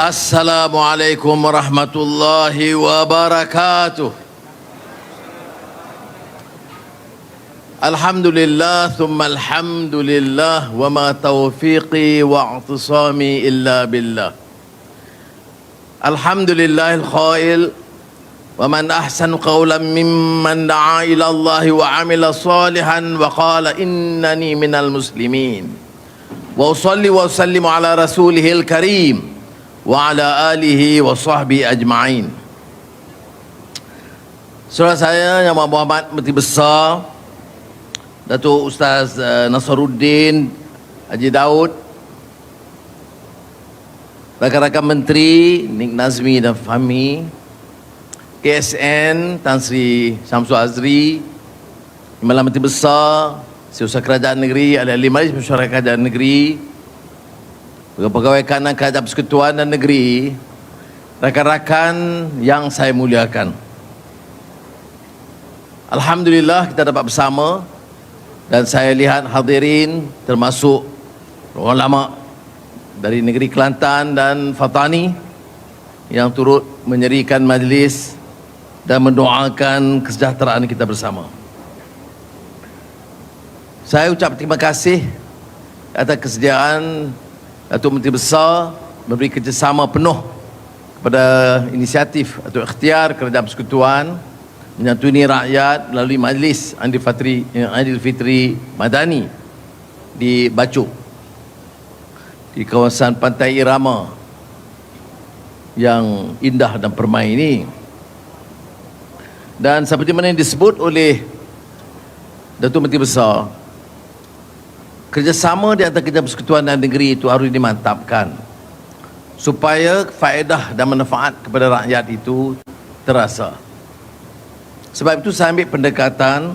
السلام عليكم ورحمة الله وبركاته. الحمد لله ثم الحمد لله وما توفيقي واعتصامي إلا بالله. الحمد لله الخائل ومن أحسن قولا ممن دعا إلى الله وعمل صالحا وقال إنني من المسلمين. وأصلي وأسلم على رسوله الكريم. wa ala alihi wa sahbihi ajma'in. Surah saya yang Muhammad Menteri Besar Datuk Ustaz eh, Nasaruddin Haji Daud Rakan-rakan Menteri Nik Nazmi dan Fahmi KSN Tan Sri Syamsul Azri Imam Menteri Besar Seusaha Kerajaan Negeri Alih-alih Majlis Masyarakat Kerajaan Negeri Pegawai kanan Kerajaan Persekutuan dan Negeri Rakan-rakan yang saya muliakan Alhamdulillah kita dapat bersama dan saya lihat hadirin termasuk ulama dari negeri Kelantan dan Fatani yang turut menyerikan majlis dan mendoakan kesejahteraan kita bersama. Saya ucap terima kasih atas kesediaan Datuk Menteri Besar memberi kerjasama penuh kepada inisiatif atau ikhtiar Kerajaan Persekutuan menyantuni rakyat melalui majlis Aidil Fitri Aidil Fitri Madani di Bacuk di kawasan Pantai Irama yang indah dan permai ini. Dan seperti mana yang disebut oleh Datuk Menteri Besar kerjasama di antara kerajaan persekutuan dan negeri itu harus dimantapkan supaya faedah dan manfaat kepada rakyat itu terasa. Sebab itu saya ambil pendekatan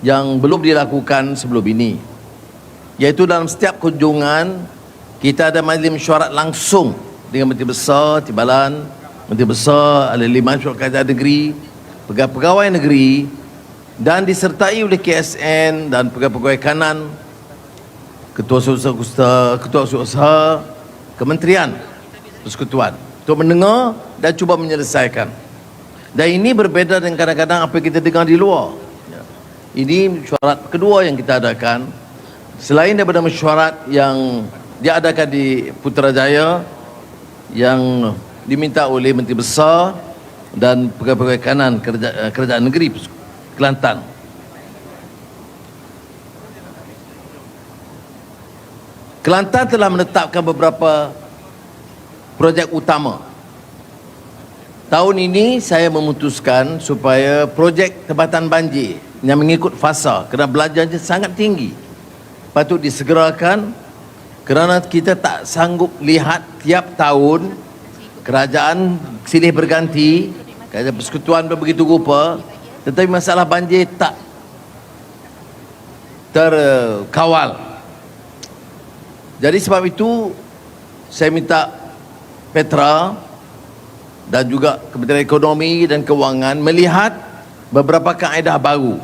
yang belum dilakukan sebelum ini. Iaitu dalam setiap kunjungan kita ada majlis mesyuarat langsung dengan Menteri Besar Timbalan, Menteri Besar Ahli Lima Mesyuarat Kerajaan Negeri, pegawai-pegawai negeri dan disertai oleh KSN dan pegawai-pegawai kanan, ketua usaha ketua usaha kementerian persekutuan untuk mendengar dan cuba menyelesaikan. Dan ini berbeza dengan kadang-kadang apa kita dengar di luar. Ya. Ini mesyuarat kedua yang kita adakan. Selain daripada mesyuarat yang diadakan di Putrajaya yang diminta oleh Menteri Besar dan pegawai-pegawai kanan kerajaan negeri Kelantan. Kelantan telah menetapkan beberapa projek utama. Tahun ini saya memutuskan supaya projek tempatan banjir yang mengikut fasa kerana belanjanya sangat tinggi patut disegerakan kerana kita tak sanggup lihat tiap tahun kerajaan silih berganti kerajaan persekutuan begitu rupa tetapi masalah banjir tak terkawal jadi sebab itu saya minta Petra dan juga Kementerian Ekonomi dan Kewangan melihat beberapa kaedah baru.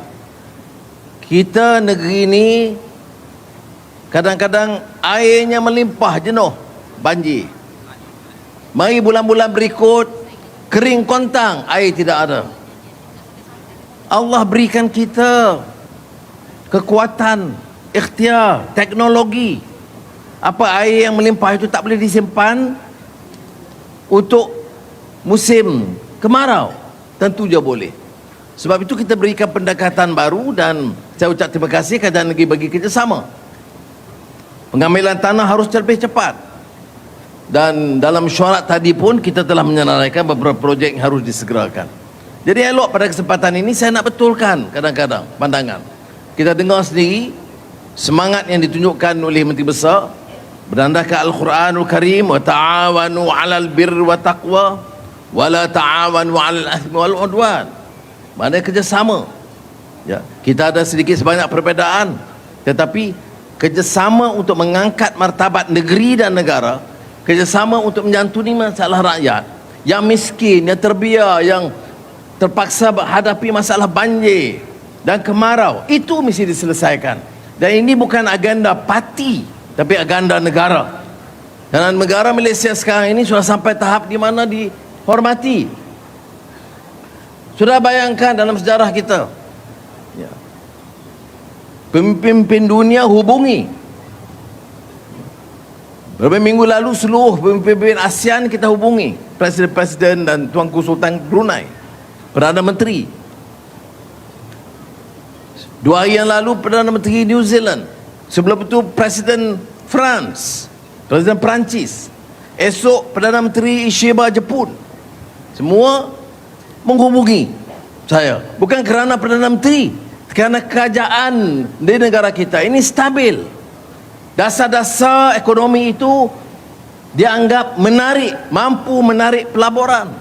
Kita negeri ini kadang-kadang airnya melimpah jenuh banjir. Mari bulan-bulan berikut kering kontang, air tidak ada. Allah berikan kita kekuatan, ikhtiar, teknologi. Apa air yang melimpah itu tak boleh disimpan untuk musim kemarau? Tentu dia boleh. Sebab itu kita berikan pendekatan baru dan saya ucap terima kasih kerajaan negeri bagi kerjasama. Pengambilan tanah harus lebih cepat. Dan dalam syarat tadi pun kita telah menyenaraikan beberapa projek yang harus disegerakan. Jadi elok pada kesempatan ini saya nak betulkan kadang-kadang pandangan. Kita dengar sendiri semangat yang ditunjukkan oleh Menteri Besar berdasarkan Al-Quranul Karim wa ta'awanu 'alal birri wa taqwa wala ta'awanu 'alal ithmi wal 'udwan. Mana kerjasama. Ya, kita ada sedikit sebanyak perbezaan tetapi kerjasama untuk mengangkat martabat negeri dan negara, kerjasama untuk menyantuni masalah rakyat yang miskin, yang terbiar, yang terpaksa hadapi masalah banjir dan kemarau, itu mesti diselesaikan. Dan ini bukan agenda parti, tapi agenda negara. Dan negara Malaysia sekarang ini sudah sampai tahap di mana dihormati. Sudah bayangkan dalam sejarah kita. Ya. Pemimpin dunia hubungi. Beberapa minggu lalu seluruh pemimpin ASEAN kita hubungi. Presiden-presiden dan Tuanku Sultan Brunei. Perdana Menteri. Dua hari yang lalu Perdana Menteri New Zealand. Sebelum itu Presiden France. Presiden Perancis esok Perdana Menteri Sheba Jepun semua menghubungi saya bukan kerana Perdana Menteri kerana kerajaan di negara kita ini stabil dasar-dasar ekonomi itu dianggap menarik mampu menarik pelaburan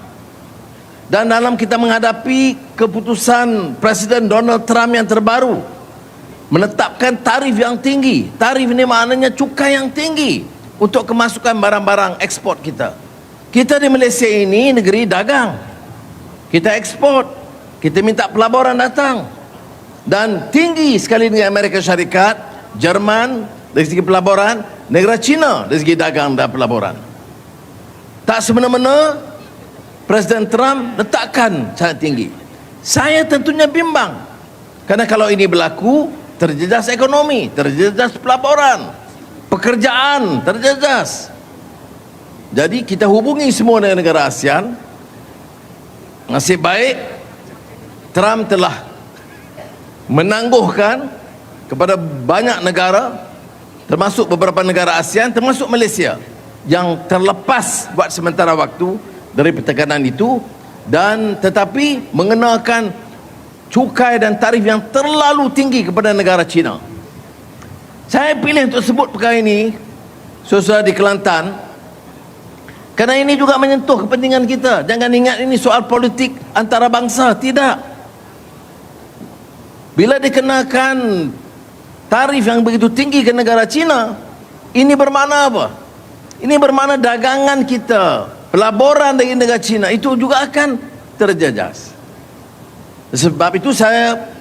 dan dalam kita menghadapi keputusan Presiden Donald Trump yang terbaru menetapkan tarif yang tinggi tarif ini maknanya cukai yang tinggi untuk kemasukan barang-barang ekspor kita. Kita di Malaysia ini negeri dagang. Kita ekspor. Kita minta pelaburan datang. Dan tinggi sekali dengan Amerika Syarikat, Jerman dari segi pelaburan, negara China dari segi dagang dan pelaburan. Tak semena-mena Presiden Trump letakkan sangat tinggi. Saya tentunya bimbang. Karena kalau ini berlaku, terjejas ekonomi, terjejas pelaburan, pekerjaan terjejas. Jadi kita hubungi semua dengan negara ASEAN. Nasib baik Trump telah menangguhkan kepada banyak negara termasuk beberapa negara ASEAN termasuk Malaysia yang terlepas buat sementara waktu dari pertekanan itu. Dan tetapi mengenakan cukai dan tarif yang terlalu tinggi kepada negara China. Saya pilih untuk sebut perkara ini Saudara di Kelantan Kerana ini juga menyentuh kepentingan kita. Jangan ingat ini soal politik antara bangsa Tidak. Bila dikenakan Tarif yang begitu tinggi ke negara China Ini bermakna apa? Ini bermakna dagangan kita Pelaburan dari negara China Itu juga akan terjejas Sebab itu saya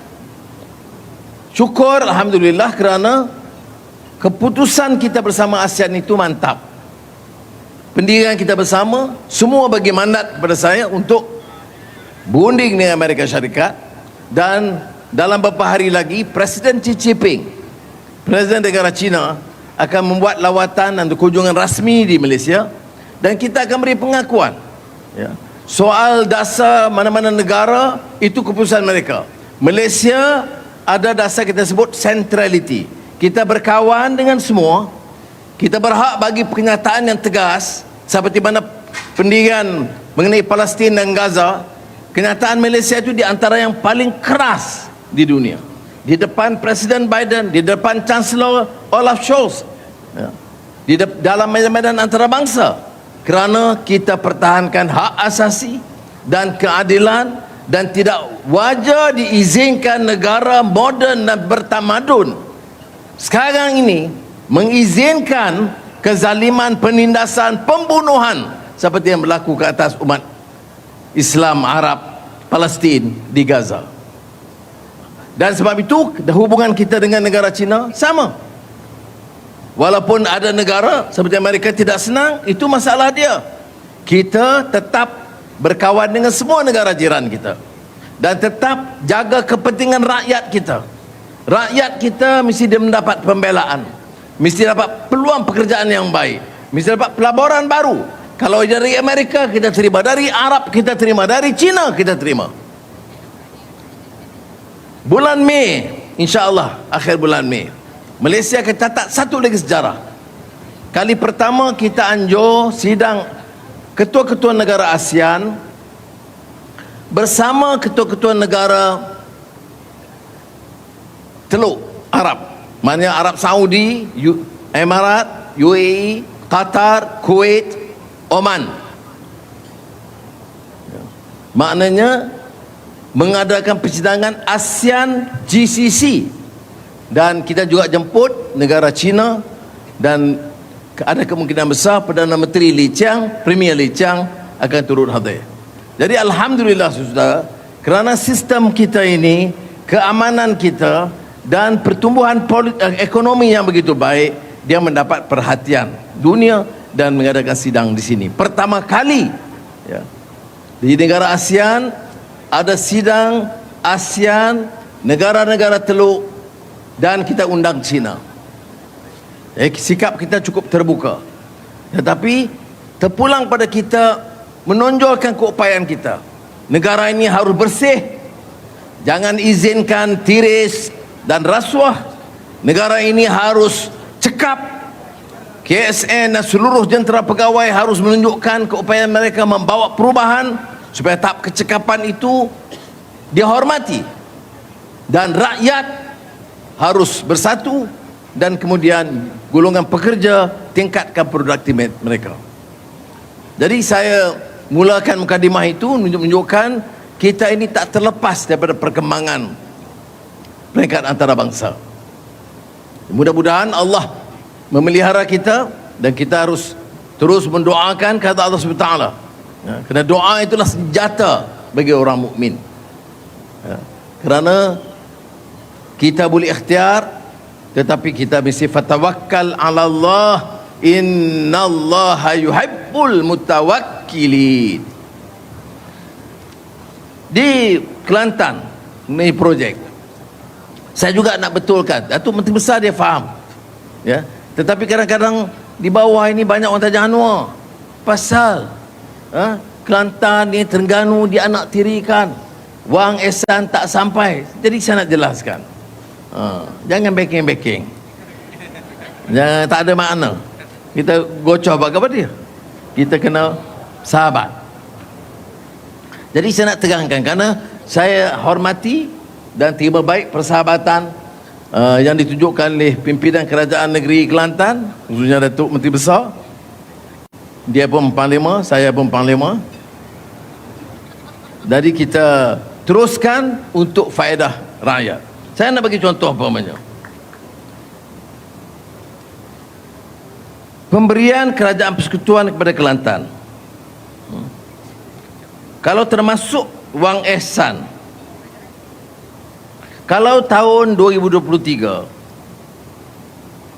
Syukur Alhamdulillah kerana keputusan kita bersama ASEAN itu mantap. Pendirian kita bersama semua bagi mandat kepada saya untuk berunding dengan Amerika Syarikat. Dan dalam beberapa hari lagi Presiden Xi Jinping Presiden negara China akan membuat lawatan dan kunjungan rasmi di Malaysia. Dan kita akan beri pengakuan ya. Soal dasar mana-mana negara itu keputusan mereka. Malaysia ada dasar kita sebut centrality. Kita berkawan dengan semua. Kita berhak bagi pernyataan yang tegas seperti mana pendirian mengenai Palestin dan Gaza. Kenyataan Malaysia itu di antara yang paling keras di dunia. Di depan Presiden Biden di depan Chancellor Olaf Scholz. Ya. di de- dalam medan antarabangsa kerana kita pertahankan hak asasi dan keadilan dan tidak wajar diizinkan negara moden dan bertamadun. Sekarang ini mengizinkan kezaliman penindasan pembunuhan seperti yang berlaku ke atas umat Islam Arab Palestin di Gaza. Dan sebab itu hubungan kita dengan negara China sama walaupun ada negara seperti Amerika tidak senang itu masalah dia. Kita tetap berkawan dengan semua negara jiran kita. Dan tetap jaga kepentingan rakyat kita. Rakyat kita mesti dia mendapat pembelaan. Mesti dapat peluang pekerjaan yang baik. Mesti dapat pelaburan baru. Kalau dari Amerika kita terima dari Arab kita terima dari China kita terima. Bulan Mei insyaAllah akhir bulan Mei Malaysia akan catat satu lagi sejarah. Kali pertama kita anjur sidang ketua-ketua negara ASEAN bersama ketua-ketua negara teluk Arab. Maknanya Arab Saudi Emirat UAE Qatar Kuwait Oman. Maknanya mengadakan persidangan ASEAN GCC dan kita juga jemput negara China dan ada kemungkinan besar Perdana Menteri Li Qiang Premier Li Qiang akan turut hadir jadi Alhamdulillah saudara kerana sistem kita ini keamanan kita dan pertumbuhan politik, eh, ekonomi yang begitu baik dia mendapat perhatian dunia dan mengadakan sidang di sini. Pertama kali ya, di negara ASEAN ada sidang ASEAN negara-negara teluk dan kita undang China. Eh, sikap kita cukup terbuka. Tetapi terpulang pada kita menonjolkan keupayaan kita. Negara ini harus bersih. Jangan izinkan tiris dan rasuah. Negara ini harus cekap KSN dan seluruh jentera pegawai harus menunjukkan keupayaan mereka membawa perubahan supaya tahap kecekapan itu dihormati dan rakyat harus bersatu dan kemudian golongan pekerja tingkatkan produktivitas mereka. Jadi saya mulakan mukadimah itu menunjukkan kita ini tak terlepas daripada perkembangan peringkat antara bangsa. Mudah-mudahan Allah memelihara kita dan kita harus terus mendoakan kata Allah SWT ya, kerana doa itulah senjata bagi orang mukmin. ya, kerana kita boleh ikhtiar tetapi kita mesti fatawakkal ala Allah. Innallaha yuhibbul mutawakkilin. Di Kelantan ni projek. Saya juga nak betulkan. Datuk Menteri Besar dia faham. Ya. Tetapi kadang-kadang di bawah ini banyak orang tanya Anwar pasal ha, Kelantan ni Terengganu dia anak tirikan. Wang esan tak sampai. Jadi saya nak jelaskan ha, jangan backing-backing jangan tak ada makna. Kita gocor apa dia? Kita kena sahabat. Jadi saya nak terangkan kerana saya hormati dan terima baik persahabatan uh, yang ditunjukkan oleh pimpinan kerajaan negeri Kelantan khususnya Datuk Menteri Besar. Dia pun panglima saya pun panglima. Jadi kita teruskan untuk faedah rakyat saya nak bagi contoh apa namanya pemberian kerajaan persekutuan kepada Kelantan hmm. kalau termasuk wang ehsan kalau tahun 2023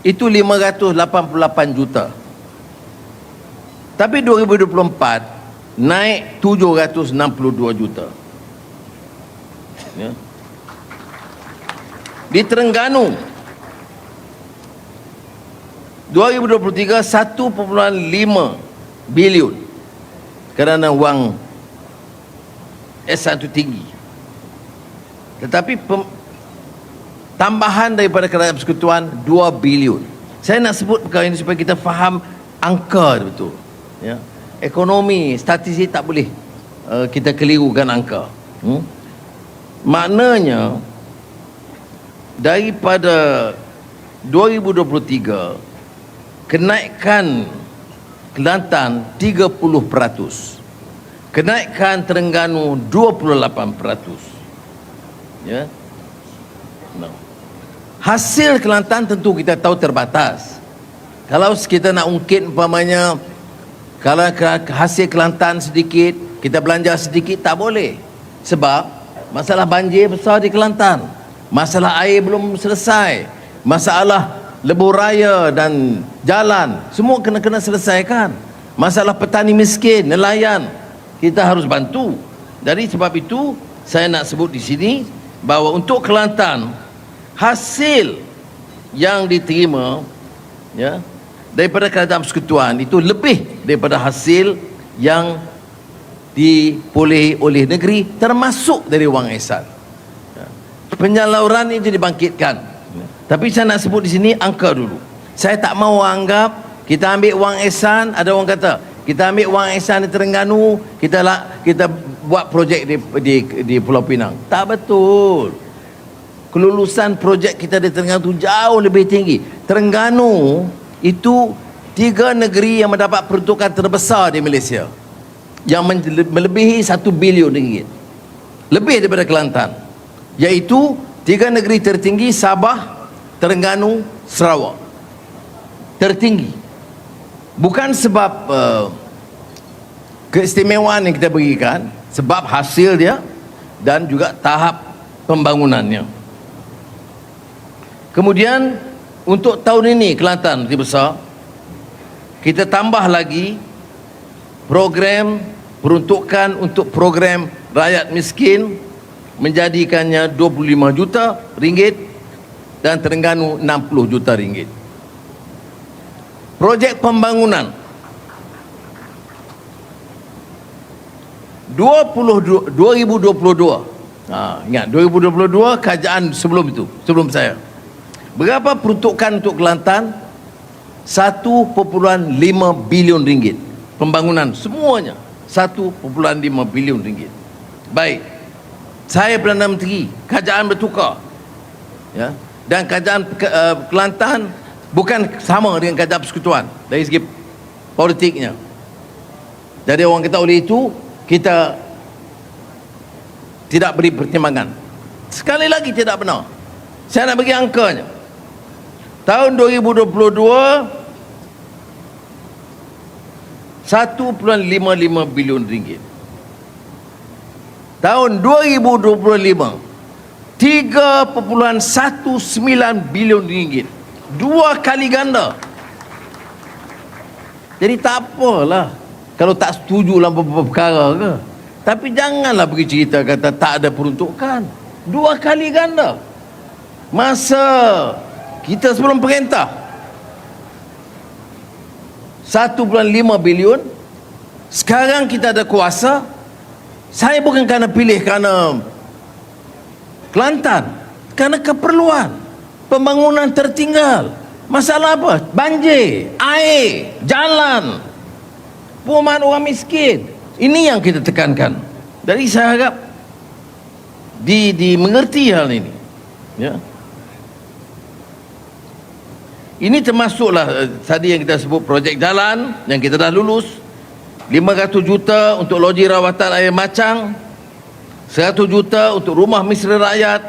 itu 588 juta. Tapi 2024 naik 762 juta. Ya. Di Terengganu. 2023 1.5 bilion kerana wang S1 tinggi. Tetapi pem, tambahan daripada kerajaan persekutuan 2 bilion. Saya nak sebut perkara ini supaya kita faham angka betul? Ya. Ekonomi statistik tak boleh uh, kita kelirukan angka. Hmm? maknanya daripada 2023 kenaikan Kelantan 30% kenaikan Terengganu 28% ya? No hasil Kelantan tentu kita tahu terbatas. Kalau kita nak ungkit umpamanya kalau hasil Kelantan sedikit kita belanja sedikit tak boleh. Sebab masalah banjir besar di Kelantan masalah air belum selesai. Masalah lebuh raya dan jalan semua kena-kena selesaikan. Masalah petani miskin nelayan kita harus bantu. Jadi sebab itu saya nak sebut di sini bahawa untuk Kelantan hasil yang diterima ya daripada kerajaan persekutuan itu lebih daripada hasil yang dipolehi oleh negeri termasuk dari wang ya. Penyaluran itu dibangkitkan tapi saya nak sebut di sini angka dulu saya tak mau anggap kita ambil wang ihsan ada orang kata kita ambil wang ihsan di Terengganu kita lah kita buat projek di, di di Pulau Pinang tak betul kelulusan projek kita di Terengganu jauh lebih tinggi. Terengganu itu tiga negeri yang mendapat peruntukan terbesar di Malaysia. Yang melebihi satu bilion ringgit. Lebih daripada Kelantan. Iaitu tiga negeri tertinggi Sabah, Terengganu, Sarawak. Tertinggi. Bukan sebab uh, keistimewaan yang kita berikan, sebab hasil dia dan juga tahap pembangunannya. Kemudian untuk tahun ini Kelantan lebih besar kita tambah lagi program peruntukan untuk program rakyat miskin menjadikannya 25 juta ringgit dan Terengganu 60 juta ringgit. Projek pembangunan. 20, 2022 ha, ingat 2022 kerajaan sebelum itu sebelum saya. Berapa peruntukan untuk Kelantan? 1.5 bilion ringgit. Pembangunan semuanya 1.5 bilion ringgit. Baik saya Perdana Menteri kerajaan bertukar. Ya? Dan kerajaan uh, Kelantan bukan sama dengan kerajaan persekutuan dari segi politiknya. Jadi orang kata oleh itu kita tidak beri pertimbangan. Sekali lagi tidak benar. Saya nak bagi angkanya. Tahun 2022 1.55 bilion ringgit tahun 2025 3.19 bilion ringgit. Dua kali ganda. Jadi tak apalah. Kalau tak setuju dalam beberapa perkara ke. Tapi janganlah pergi cerita kata tak ada peruntukan. Dua kali ganda. Masa kita sebelum perintah 1.5 bilion. Sekarang kita ada kuasa saya bukan kerana pilih kerana Kelantan. Kerana keperluan. Pembangunan tertinggal. Masalah apa? Banjir air jalan. Perumahan orang miskin. Ini yang kita tekankan. Dari saya harap di dimengerti hal ini. Ya. Ini termasuklah uh, tadi yang kita sebut projek jalan yang kita dah lulus 500 juta untuk loji rawatan air macang 100 juta untuk rumah misra rakyat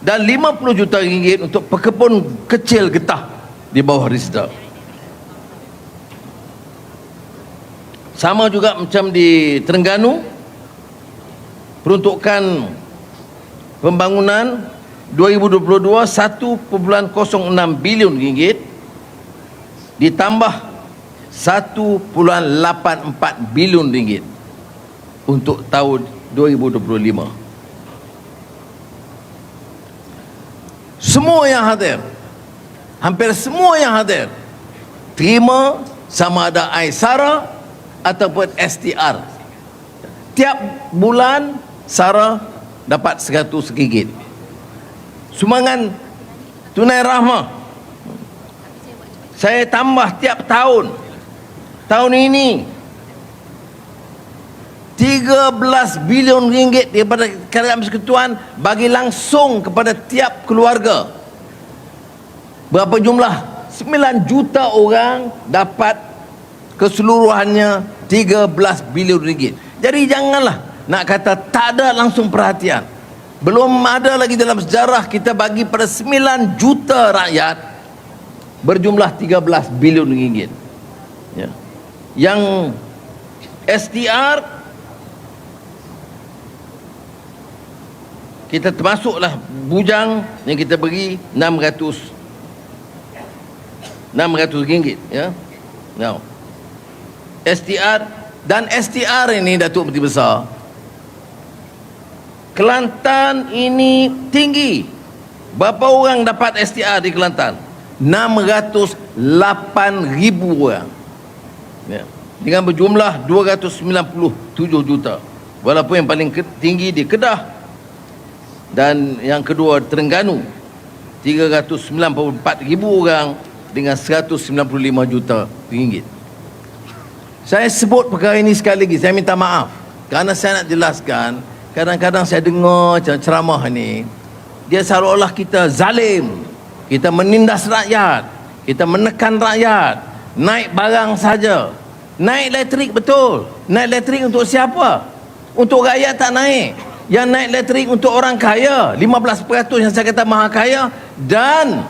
dan 50 juta ringgit untuk pekebun kecil getah di bawah Rizda. Sama juga macam di Terengganu peruntukan pembangunan 2022 1.06 bilion ringgit ditambah 1.84 bilion ringgit untuk tahun 2025 semua yang hadir hampir semua yang hadir terima sama ada Aisara ataupun STR tiap bulan Sarah dapat 100 ringgit. Sumbangan tunai rahmah. Saya tambah tiap tahun tahun ini 13 bilion ringgit daripada kerajaan persekutuan bagi langsung kepada tiap keluarga. Berapa jumlah? 9 juta orang dapat keseluruhannya 13 bilion ringgit. Jadi janganlah nak kata tak ada langsung perhatian. Belum ada lagi dalam sejarah kita bagi pada 9 juta rakyat berjumlah 13 bilion ringgit. Yang SDR kita termasuklah bujang yang kita beri 600 600 ringgit ya. Now, STR dan STR ini Datuk Menteri Besar Kelantan ini tinggi. Berapa orang dapat STR di Kelantan? 608 ribu orang ya. dengan berjumlah 297 juta. Walaupun yang paling tinggi di Kedah. Dan yang kedua Terengganu. 394 ribu orang dengan 195 juta ringgit. Saya sebut perkara ini sekali lagi Saya minta maaf. Kerana saya nak jelaskan Kadang-kadang saya dengar ceramah ni Dia seolah-olah kita zalim. Kita menindas rakyat. Kita menekan rakyat Naik barang saja Naik elektrik betul Naik elektrik untuk siapa? Untuk rakyat tak naik Yang naik elektrik untuk orang kaya 15% yang saya kata maha kaya Dan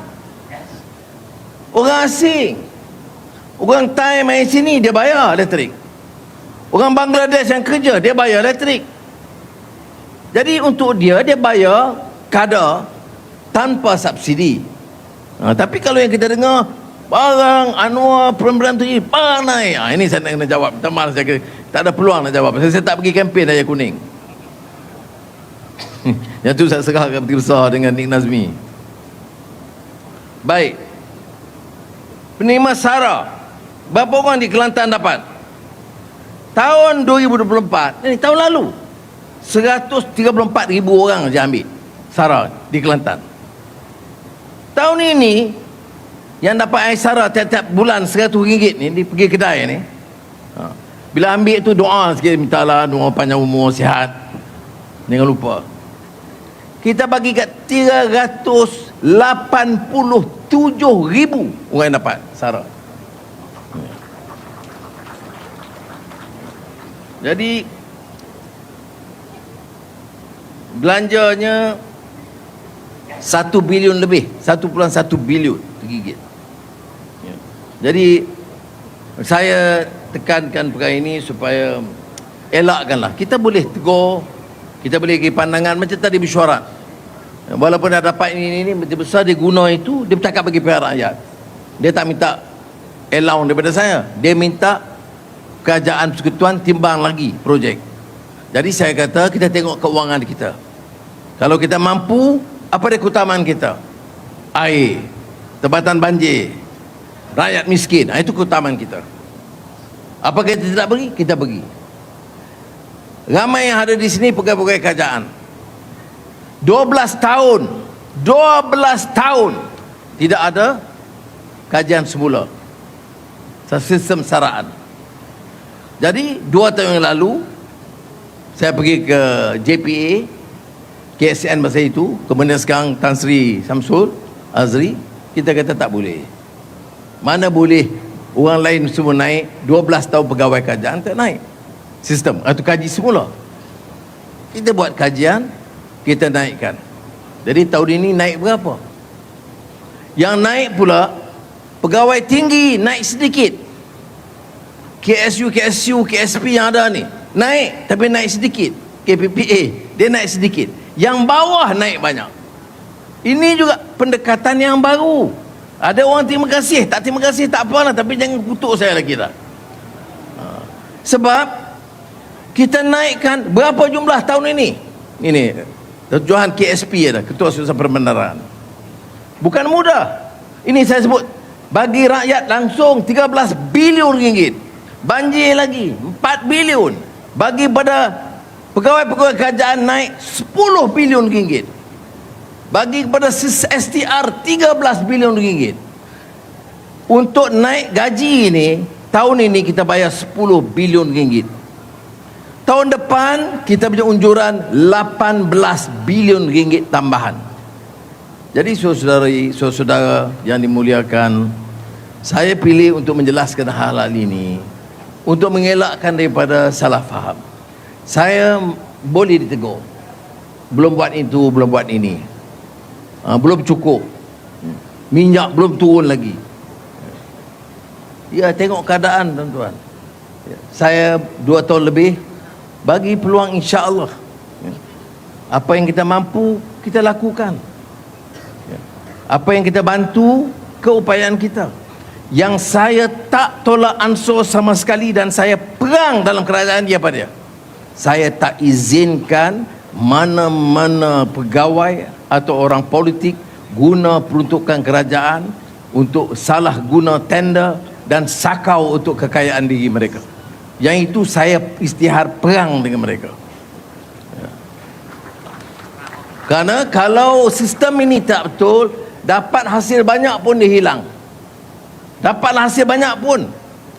Orang asing Orang Thai main sini dia bayar elektrik. Orang Bangladesh yang kerja dia bayar elektrik. Jadi untuk dia dia bayar kadar tanpa subsidi. Ha, tapi kalau yang kita dengar Barang Anwar Pemberan Tinggi Panai. Ha, Ini saya nak kena jawab. Minta maaf saya kena, Tak ada peluang nak jawab. Saya, saya tak pergi kempen Daya Kuning. Yang tu saya serahkan Peti Besar dengan Nik Nazmi. Baik. Penerima SARA Berapa orang di Kelantan dapat? Tahun 2024 Ini tahun lalu 134 ribu orang je ambil SARA di Kelantan. Tahun ini Yang dapat air SARA tiap-tiap bulan 100 ringgit ni Dia pergi kedai ni ha. Bila ambil tu doa sikit Mintalah doa panjang umur sihat Jangan lupa Kita bagi kat 387 ribu Orang yang dapat SARA Jadi belanjanya 1 bilion lebih 1.1 bilion ringgit. Jadi saya tekankan perkara ini supaya elakkanlah. Kita boleh tegur, kita boleh bagi pandangan macam tadi mesyuarat. Walaupun dah dapat ini ini betul besar dia guna itu dia bercakap bagi pihak rakyat. Dia tak minta allowance daripada saya. Dia minta kerajaan persekutuan timbang lagi projek. Jadi saya kata kita tengok keuangan kita. Kalau kita mampu, apa dia keutamaan kita? Air, tempatan banjir, rakyat miskin. Ah, Itu keutamaan kita. Apa kita tidak beri? Kita beri. Ramai yang ada di sini pegawai-pegawai kerajaan. 12 tahun. 12 tahun. Tidak ada kajian semula. Sistem saraan. Jadi, dua tahun yang lalu, saya pergi ke JPA, KSN masa itu, kemudian sekarang Tan Sri Samsul Azri, kita kata tak boleh. Mana boleh orang lain semua naik, 12 tahun pegawai kerajaan tak naik. Sistem, atau kaji semula. Kita buat kajian, kita naikkan. Jadi tahun ini naik berapa? Yang naik pula, pegawai tinggi naik sedikit. KSU, KSU, KSP yang ada ni, naik tapi naik sedikit. KPPA, dia naik sedikit. Yang bawah naik banyak. Ini juga pendekatan yang baru. Ada orang terima kasih, tak terima kasih tak apalah tapi jangan kutuk saya lagi dah. Ha. Sebab kita naikkan berapa jumlah tahun ini? Ini tujuan KSP ada, Ketua Susah Perbendaharaan. Bukan mudah. Ini saya sebut bagi rakyat langsung 13 bilion ringgit. Banjir lagi 4 bilion. Bagi pada Pegawai-pegawai kerajaan naik 10 bilion ringgit. Bagi kepada STR 13 bilion ringgit. Untuk naik gaji ini, tahun ini kita bayar 10 bilion ringgit. Tahun depan kita punya unjuran 18 bilion ringgit tambahan. Jadi saudari, saudara yang dimuliakan, saya pilih untuk menjelaskan hal-hal ini untuk mengelakkan daripada salah faham saya boleh ditegur belum buat itu belum buat ini ha, belum cukup. Minyak belum turun lagi. Ya tengok keadaan tuan-tuan. Ya, saya dua tahun lebih bagi peluang insya Allah ya, apa yang kita mampu kita lakukan. Ya, apa yang kita bantu keupayaan kita. Yang saya tak tolak ansur sama sekali dan saya perang dalam kerajaan dia pada dia. Saya tak izinkan mana-mana pegawai atau orang politik guna peruntukan kerajaan untuk salah guna tender dan sakau untuk kekayaan diri mereka. Yang itu saya istihar perang dengan mereka. Karena kalau sistem ini tak betul, dapat hasil banyak pun dia hilang. Dapat hasil banyak pun.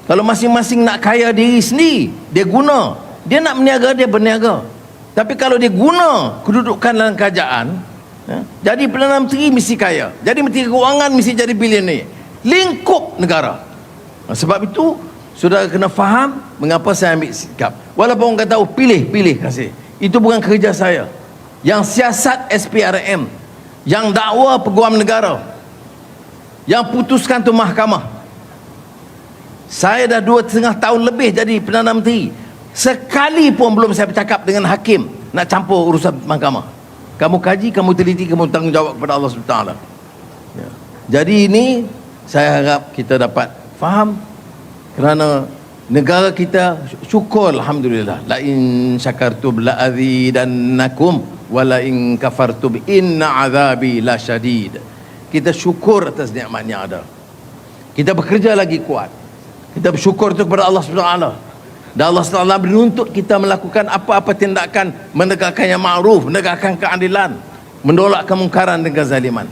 Kalau masing-masing nak kaya diri sendiri, dia guna dia nak berniaga dia berniaga tapi kalau dia guna kedudukan dalam kerajaan ya, jadi Perdana Menteri mesti kaya. Jadi Menteri Keuangan mesti jadi bilioner lingkup negara. Ha, sebab itu saudara kena faham mengapa saya ambil sikap. Walaupun orang kata oh pilih pilih kasih. Itu bukan kerja saya. Yang siasat SPRM yang dakwa peguam negara yang putuskan tu mahkamah. Saya dah dua setengah tahun lebih jadi Perdana Menteri. Sekali pun belum saya bercakap dengan hakim nak campur urusan mahkamah. Kamu kaji, kamu teliti, kamu tanggungjawab kepada Allah SWT. Ya. Jadi ini saya harap kita dapat faham kerana negara kita syukur alhamdulillah la in syakartum la azidannakum wa la in kafartum inna azabi la syadid kita syukur atas nikmat yang ada kita bekerja lagi kuat kita bersyukur kepada Allah Subhanahu. Dan Allah SWT menuntut kita melakukan apa-apa tindakan menegakkan yang ma'ruf menegakkan keadilan menolak kemungkaran dan kezaliman.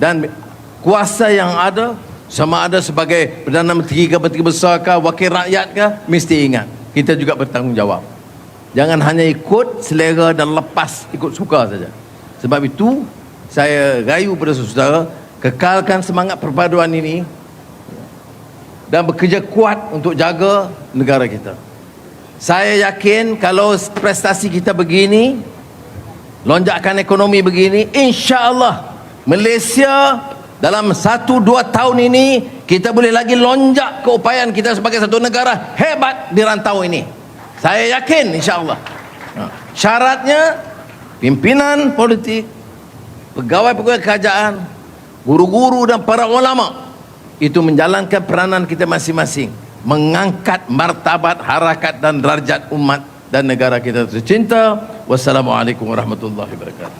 Dan kuasa yang ada sama ada sebagai Perdana Menteri ke Menteri Besar ke Wakil Rakyat ke mesti ingat kita juga bertanggungjawab. Jangan hanya ikut selera dan lepas ikut suka saja. Sebab itu saya rayu pada saudara kekalkan semangat perpaduan ini dan bekerja kuat untuk jaga negara kita. Saya yakin kalau prestasi kita begini lonjakan ekonomi begini insya Allah Malaysia dalam satu dua tahun ini kita boleh lagi lonjak keupayaan kita sebagai satu negara hebat di rantau ini. Saya yakin insyaAllah. Ha. syaratnya pimpinan politik pegawai-pegawai kerajaan guru-guru dan para ulama itu menjalankan peranan kita masing-masing. Mengangkat martabat harakat dan darjat umat dan negara kita tercinta. Wassalamualaikum warahmatullahi wabarakatuh